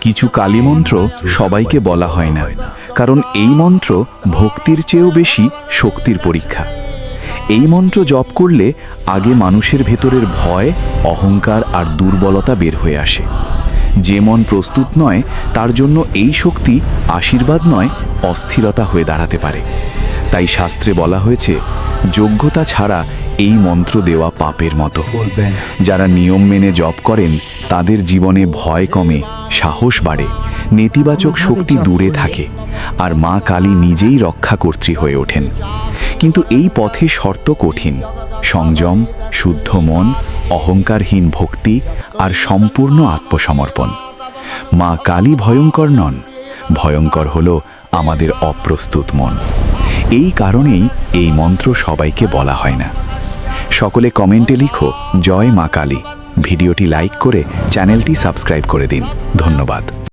কিছু কালী মন্ত্র সবাইকে বলা হয় না, কারণ এই মন্ত্র ভক্তির চেয়েও বেশি শক্তির পরীক্ষা। এই মন্ত্র জপ করলে আগে মানুষের ভেতরের ভয়, অহংকার আর দুর্বলতা বের হয়ে আসে। যে মন প্রস্তুত নয়, তার জন্য এই শক্তি আশীর্বাদ নয়, অস্থিরতা হয়ে দাঁড়াতে পারে। তাই শাস্ত্রে বলা হয়েছে, যোগ্যতা ছাড়া এই মন্ত্র দেওয়া পাপের মতো। যারা নিয়ম মেনে জপ করেন তাদের জীবনে ভয় কমে সাহস বাড়ে নেতিবাচক শক্তি দূরে থাকে আর মা কালী নিজেই রক্ষাকর্ত্রী হয়ে ওঠেন। কিন্তু এই পথে শর্ত কঠিন। সংযম শুদ্ধ মন অহংকারহীন ভক্তি আর সম্পূর্ণ আত্মসমর্পণ। মা কালী ভয়ঙ্কর নন। ভয়ঙ্কর হল আমাদের অপ্রস্তুত মন। এই কারণেই এই মন্ত্র সবাইকে বলা হয় না। সকলে কমেন্টে লিখো জয় মা কালী। ভিডিওটি লাইক করে চ্যানেলটি সাবস্ক্রাইব করে দিন। ধন্যবাদ।